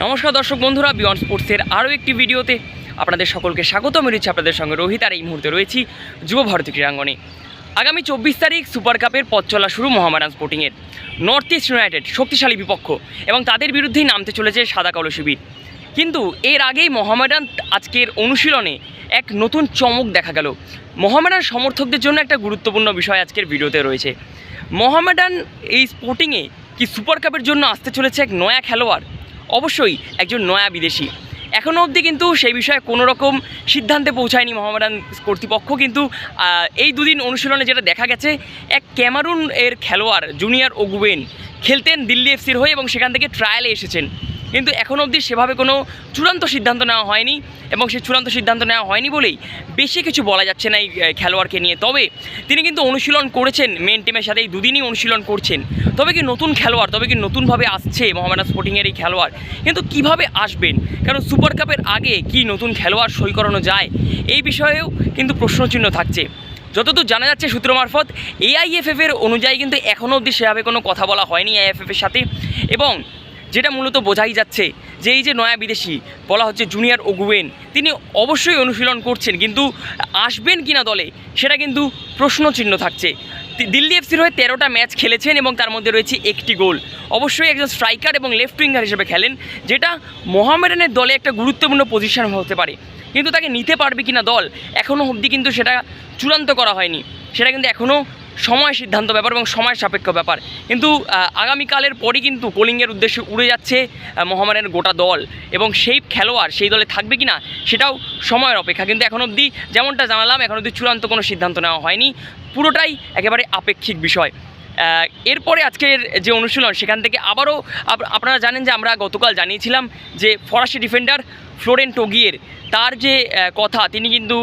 নমস্কার দর্শক বন্ধুরা বিয়ন্ড স্পোর্টসের আরও একটি ভিডিওতে আপনাদের সকলকে স্বাগত। রয়েছি আপনাদের সঙ্গে রোহিত আর এই মুহূর্তে রয়েছি যুব ভারতী ক্রীড়াঙ্গনে। আগামী চব্বিশ তারিখ সুপার কাপের পথ চলা শুরু মোহামেডান স্পোর্টিংয়ের নর্থ ইস্ট ইউনাইটেড শক্তিশালী বিপক্ষ এবং তাদের বিরুদ্ধেই নামতে চলেছে সাদা কালো শিবির। কিন্তু এর আগেই মোহামেডান আজকের অনুশীলনে এক নতুন চমক দেখা গেল। মোহামেডান সমর্থকদের জন্য একটা গুরুত্বপূর্ণ বিষয় আজকের ভিডিওতে রয়েছে। মোহামেডান এই স্পোর্টিংয়ে কি সুপার কাপের জন্য আসতে চলেছে এক নয়া খেলোয়াড়? অবশ্যই একজন নয়া বিদেশি। এখনও অবধি কিন্তু সেই বিষয়ে কোনো রকম সিদ্ধান্তে পৌঁছায়নি মোহামেডান কর্তৃপক্ষ, কিন্তু এই দুদিন অনুশীলনে যেটা দেখা গেছে, এক ক্যামারুন এর খেলোয়াড় জুনিয়র ওগুবেন খেলতেন দিল্লি এফসির হয়ে এবং সেখান থেকে ট্রায়ালে এসেছেন। কিন্তু এখন অবধি সেভাবে কোনো চূড়ান্ত সিদ্ধান্ত নেওয়া হয়নি এবং সেই চূড়ান্ত সিদ্ধান্ত নেওয়া হয়নি বলেই বেশি কিছু বলা যাচ্ছে না এই খেলোয়াড়কে নিয়ে। তবে তিনি কিন্তু অনুশীলন করেছেন মেন টিমের সাথে এই দুদিনই অনুশীলন করছেন। তবে কি নতুন খেলোয়াড়, তবে কি নতুনভাবে আসছে মোহামেডান স্পোর্টিংয়ের এই খেলোয়াড়? কিন্তু কীভাবে আসবেন? কারণ সুপার কাপের আগে কি নতুন খেলোয়াড় সই করানো যায়? এই বিষয়েও কিন্তু প্রশ্নচিহ্ন থাকছে। যতদূর জানা যাচ্ছে সূত্র মারফত এআইএফএফের অনুযায়ী কিন্তু এখনও অবধি সেভাবে কোনো কথা বলা হয়নি আইএফএফ এর সাথে। এবং যেটা মূলত বোঝাই যাচ্ছে যে এই যে নয়া বিদেশি, বলা হচ্ছে জুনিয়র ওগুয়েন তিনি অবশ্যই অনুশীলন করছেন, কিন্তু আসবেন কিনা দলে, সেটা কিন্তু প্রশ্নচিহ্ন থাকছে। দিল্লি এফসির হয়ে তেরোটা ম্যাচ খেলেছেন এবং তার মধ্যে রয়েছে একটি গোল। অবশ্যই একজন স্ট্রাইকার এবং লেফট উইঙ্গার হিসেবে খেলেন, যেটা মোহামেডানের দলে একটা গুরুত্বপূর্ণ পজিশন হতে পারে। কিন্তু তাকে নিতে পারবে কিনা দল এখনও অবধি কিন্তু সেটা চূড়ান্ত করা হয়নি। সেটা কিন্তু এখনও সময় সিদ্ধান্ত ব্যাপার এবং সময় সাপেক্ষ ব্যাপার। কিন্তু আগামীকালের পরই কিন্তু কোলিংয়ের উদ্দেশ্যে উড়ে যাচ্ছে আহ, মোহামেডানের গোটা দল। এবং সেই খেলোয়াড় সেই দলে থাকবে কিনা সেটাও সময়ের অপেক্ষা। কিন্তু এখন অবধি যেমনটা জানালাম এখন অবধি চূড়ান্ত কোনো সিদ্ধান্ত নেওয়া হয়নি। পুরোটাই একেবারে আপেক্ষিক বিষয়। এরপরে আজকের যে অনুশীলন সেখান থেকে আবারও আপ- আপনারা জানেন যে আমরা গতকাল জানিয়েছিলাম যে ফরাসি ডিফেন্ডার ফ্লোরেন টোগিয়ের তার যে কথা, তিনি কিন্তু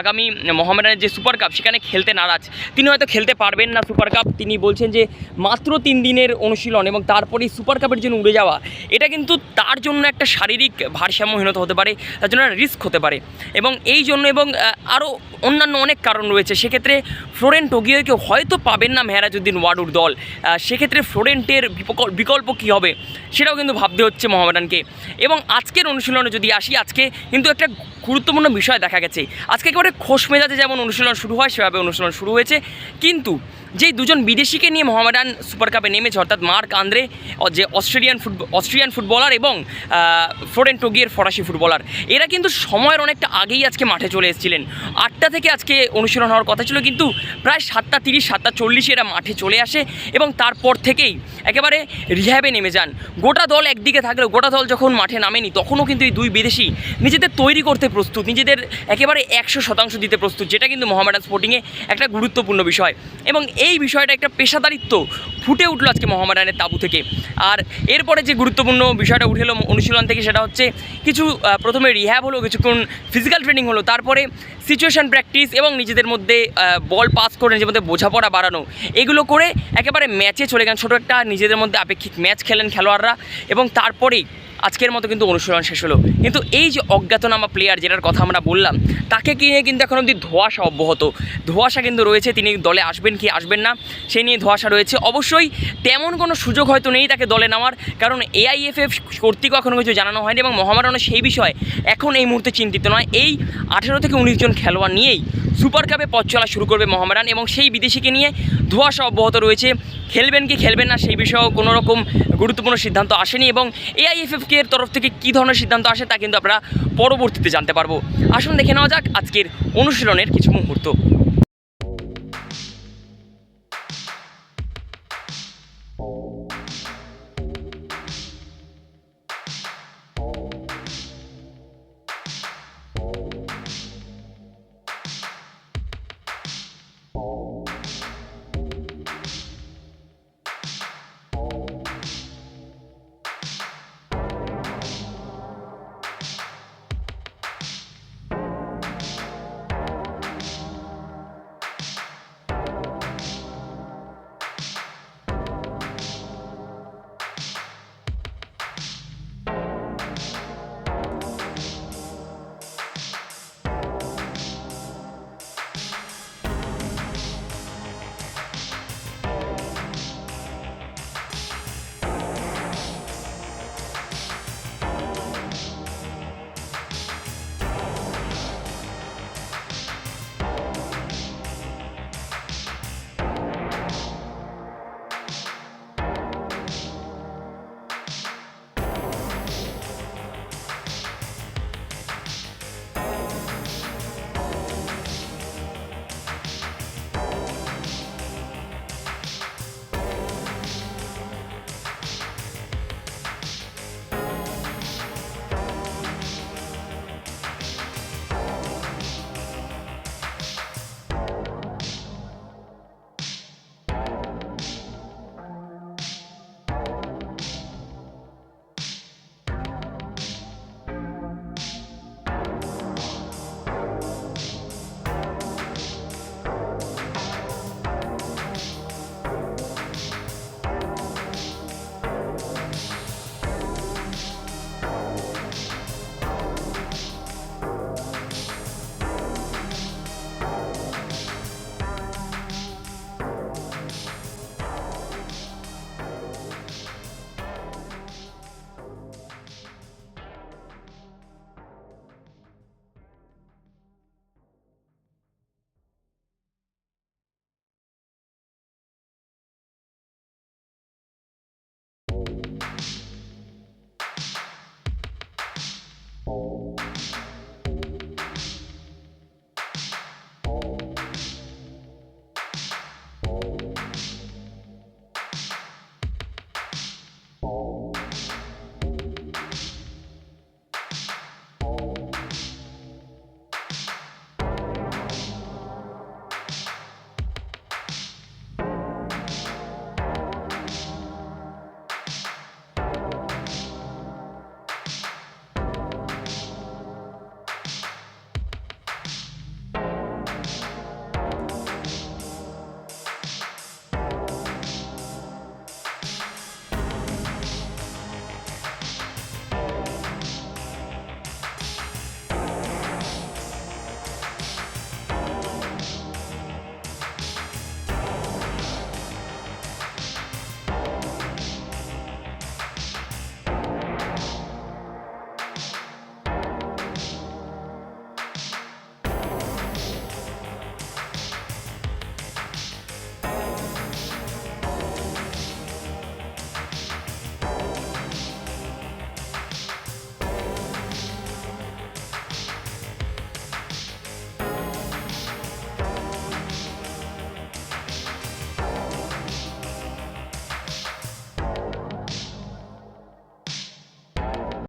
আগামী মোহামেডানের যে সুপার কাপ, সেখানে খেলতে নারাজ। তিনি হয়তো খেলতে পারবেন না সুপার কাপ। তিনি বলছেন যে, মাত্র তিন দিনের অনুশীলন এবং তারপরেই সুপার কাপের জন্য উড়ে যাওয়া, এটা কিন্তু তার জন্য একটা শারীরিক ভারসাম্যহীনতা হতে পারে, তার জন্য রিস্ক হতে পারে। এবং এই জন্য এবং আরও অন্যান্য অনেক কারণ রয়েছে। সেক্ষেত্রে ফ্লোরেন্ট টোগিওকে হয়তো পাবেন না মেহরাজউদ্দিন ওয়াডুর দল। সেক্ষেত্রে ফ্লোরেন্টের বিকল্প কী হবে, সেটাও কিন্তু ভাবতে হচ্ছে মোহামেডানকে। এবং আজকের অনুশীলনে যদি আসি, আজকে কিন্তু একটা গুরুত্বপূর্ণ বিষয় দেখা গেছে। আজকে একেবারে খোশ মেজাজে যেমন অনুশীলন শুরু হয়, সেভাবে অনুশীলন শুরু হয়েছে। কিন্তু যেই দুজন বিদেশিকে নিয়ে মোহামেডান সুপার কাপে নেমেছে, অর্থাৎ মার্ক আন্দ্রে যে অস্ট্রেলিয়ান ফুটবল অস্ট্রেলিয়ান ফুটবলার এবং ফ্লোরেন টোগিয়ের ফরাসি ফুটবলার, এরা কিন্তু সময়ের অনেকটা আগেই আজকে মাঠে চলে এসেছিলেন। আটটা থেকে আজকে অনুশীলন হওয়ার কথা ছিল, কিন্তু প্রায় সাতটা তিরিশ, সাতটা চল্লিশে এরা মাঠে চলে আসে এবং তারপর থেকেই একেবারে রিহ্যাবে নেমে যান। গোটা দল একদিকে থাকলেও, গোটা দল যখন মাঠে নামেনি, তখনও কিন্তু এই দুই বিদেশি নিজেদের তৈরি করতে প্রস্তুত, নিজেদের একেবারে একশো শতাংশ দিতে প্রস্তুত, যেটা কিন্তু মোহামেডান স্পোর্টিংয়ে একটা গুরুত্বপূর্ণ বিষয়। এবং এই বিষয়টা একটা পেশাদারিত্ব ফুটে উঠল আজকে মোহামেডানের তাবু থেকে। আর এরপরে যে গুরুত্বপূর্ণ বিষয়টা উঠে এলো অনুশীলন থেকে সেটা হচ্ছে কিছু প্রথমে রিহ্যাব হলো, কিছুক্ষণ ফিজিক্যাল ট্রেনিং হলো, তারপরে সিচুয়েশন প্র্যাকটিস এবং নিজেদের মধ্যে বল পাস করে নিজের মধ্যে বোঝাপড়া বাড়ানো। এগুলো করে একেবারে ম্যাচে চলে গেলেন। ছোটো একটা নিজেদের মধ্যে আপেক্ষিক ম্যাচ খেলেন খেলোয়াড়রা এবং তারপরেই আজকের মতো কিন্তু অনুশীলন শেষ হলো। কিন্তু এই যে অজ্ঞাতনামা প্লেয়ার যেটার কথা আমরা বললাম, তাকে নিয়ে কিন্তু এখন অবধি ধোয়াশা অব্যাহত? ধোয়াশা কিন্তু রয়েছে, তিনি দলে আসবেন কি আসবেন না সেই নিয়ে ধোয়াশা রয়েছে। অবশ্যই তেমন কোনো সুযোগ হয়তো নেই তাকে দলে নেওয়ার, কারণ এআইএফএফ কর্তৃক এখনও কিছু জানানো হয়নি এবং মহামারণও সেই বিষয়ে এখন এই মুহূর্তে চিন্তিত নয়। এই আঠেরো থেকে উনিশ জন খেলোয়াড় নিয়েই সুপার কাপে পথ চলা শুরু করবে মহামারান এবং সেই বিদেশিকে নিয়ে ধোয়াশা অব্যাহত রয়েছে। খেলবেন কি খেলবেন না সেই বিষয়েও কোনো রকম গুরুত্বপূর্ণ সিদ্ধান্ত আসেনি এবং এআইএফএফকে তরফ থেকে কী ধরনের সিদ্ধান্ত আসে তা কিন্তু আমরা পরবর্তীতে জানতে পারব। আসুন দেখে নেওয়া যাক আজকের অনুশীলনের কিছু মুহূর্ত।